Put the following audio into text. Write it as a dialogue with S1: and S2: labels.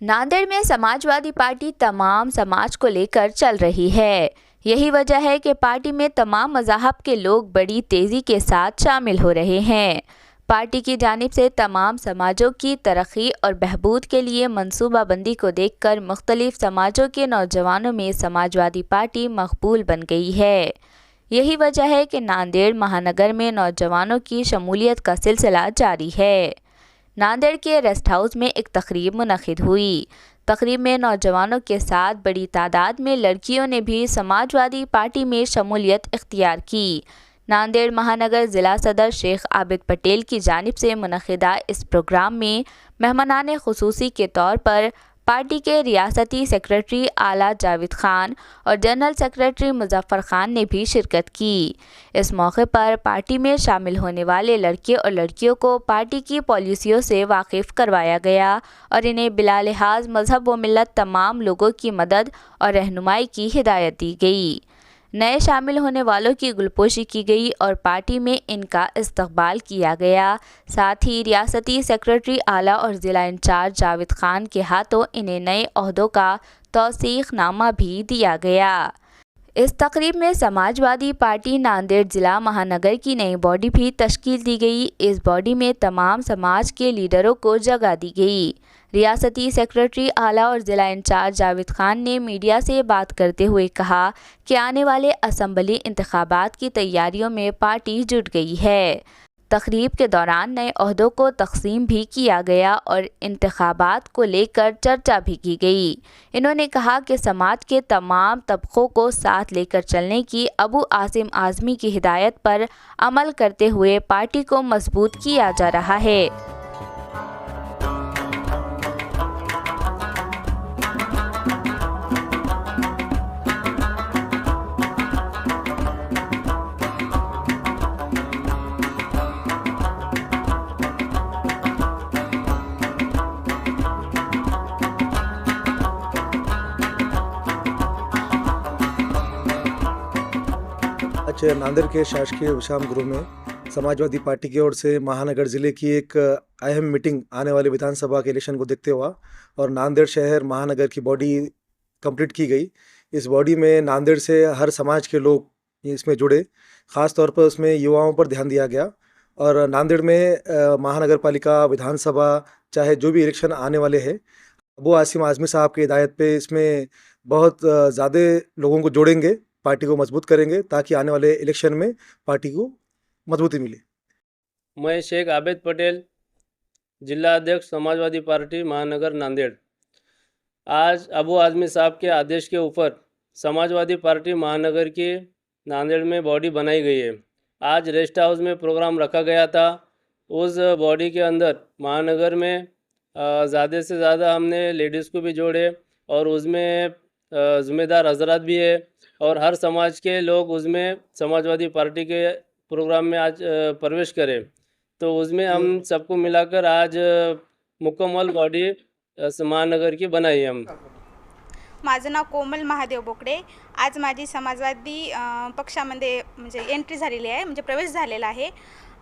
S1: ناندیڑ میں سماجوادی پارٹی تمام سماج کو لے کر چل رہی ہے۔ یہی وجہ ہے کہ پارٹی میں تمام مذاہب کے لوگ بڑی تیزی کے ساتھ شامل ہو رہے ہیں۔ پارٹی کی جانب سے تمام سماجوں کی ترقی اور بہبود کے لیے منصوبہ بندی کو دیکھ کر مختلف سماجوں کے نوجوانوں میں سماجوادی پارٹی مقبول بن گئی ہے۔ یہی وجہ ہے کہ ناندیڑ مہانگر میں نوجوانوں کی شمولیت کا سلسلہ جاری ہے۔ ناندیڑ کے ریسٹ ہاؤس میں ایک تقریب منعقد ہوئی۔ تقریب میں نوجوانوں کے ساتھ بڑی تعداد میں لڑکیوں نے بھی سماج وادی پارٹی میں شمولیت اختیار کی۔ ناندیڑ مہانگر ضلع صدر شیخ عابد پٹیل کی جانب سے منعقدہ اس پروگرام میں مہمانان خصوصی کے طور پر پارٹی کے ریاستی سیکرٹری اعلیٰ جاوید خان اور جنرل سیکریٹری مظفر خان نے بھی شرکت کی۔ اس موقع پر پارٹی میں شامل ہونے والے لڑکے اور لڑکیوں کو پارٹی کی پالیسیوں سے واقف کروایا گیا اور انہیں بلا لحاظ مذہب و ملت تمام لوگوں کی مدد اور رہنمائی کی ہدایت دی گئی۔ نئے شامل ہونے والوں کی گلپوشی کی گئی اور پارٹی میں ان کا استقبال کیا گیا۔ ساتھ ہی ریاستی سیکرٹری اعلیٰ اور ضلع انچارج جاوید خان کے ہاتھوں انہیں نئے عہدوں کا توثیق نامہ بھی دیا گیا۔ اس تقریب میں سماجوادی پارٹی ناندیڑ ضلع مہانگر کی نئی باڈی بھی تشکیل دی گئی۔ اس باڈی میں تمام سماج کے لیڈروں کو جگہ دی گئی۔ ریاستی سیکرٹری اعلیٰ اور ضلع انچارج جاوید خان نے میڈیا سے بات کرتے ہوئے کہا کہ آنے والے اسمبلی انتخابات کی تیاریوں میں پارٹی جٹ گئی ہے۔ تقریب کے دوران نئے عہدوں کو تقسیم بھی کیا گیا اور انتخابات کو لے کر چرچا بھی کی گئی۔ انہوں نے کہا کہ سماج کے تمام طبقوں کو ساتھ لے کر چلنے کی ابو عاصم اعظمی کی ہدایت پر عمل کرتے ہوئے پارٹی کو مضبوط کیا جا رہا ہے۔
S2: چھ ناندر کے شاشکیہ وشام گروہ میں سماجوادی پارٹی کی اور سے مہانگر ضلع کی ایک اہم میٹنگ آنے والے ودھان سبھا کے الیکشن کو دیکھتے ہوا اور ناندیڑ شہر مہانگر کی باڈی کمپلیٹ کی گئی۔ اس باڈی میں ناندیڑ سے ہر سماج کے لوگ اس میں جڑے۔ خاص طور پر اس میں یواؤں پر دھیان دیا گیا۔ اور ناندیڑ میں مہانگر پالکا ودھان سبھا، چاہے جو بھی الیکشن آنے والے ہیں وہ عاصم اعظمی صاحب کی ہدایت پہ اس میں بہت زیادہ لوگوں کو جوڑیں گے۔ پارٹی کو مضبوط کریں گے تاکہ آنے والے الیکشن میں پارٹی کو مضبوطی ملے۔
S3: میں شیخ، عابد پٹیل جلع ادھیک سماجوادی پارٹی، مہانگر، ناندیڑ۔ آج ابو آزمی صاحب کے آدیش کے اوپر سماجوادی پارٹی مہانگر کی ناندیڑ میں باڈی بنائی گئی ہے۔ آج ریسٹ ہاؤس میں پروگرام رکھا گیا تھا۔ اس باڈی کے اندر مہانگر میں زیادہ سے زیادہ ہم نے لیڈیز کو بھی جوڑے اور اس میں ذمہ دار حضرات بھی ہے اور ہر سماج کے لوگ اس میں سماج وادی پارٹی کے پروگرام میں آج پرویش کرے تو اس میں ہم سب کو ملا کر آج مکمل باڈی مہانگر کی بنائی ہم۔
S4: مجھے کومل مہدیو بکڑے آج مجھے سماج وادی پکا مدد اینٹری ہے۔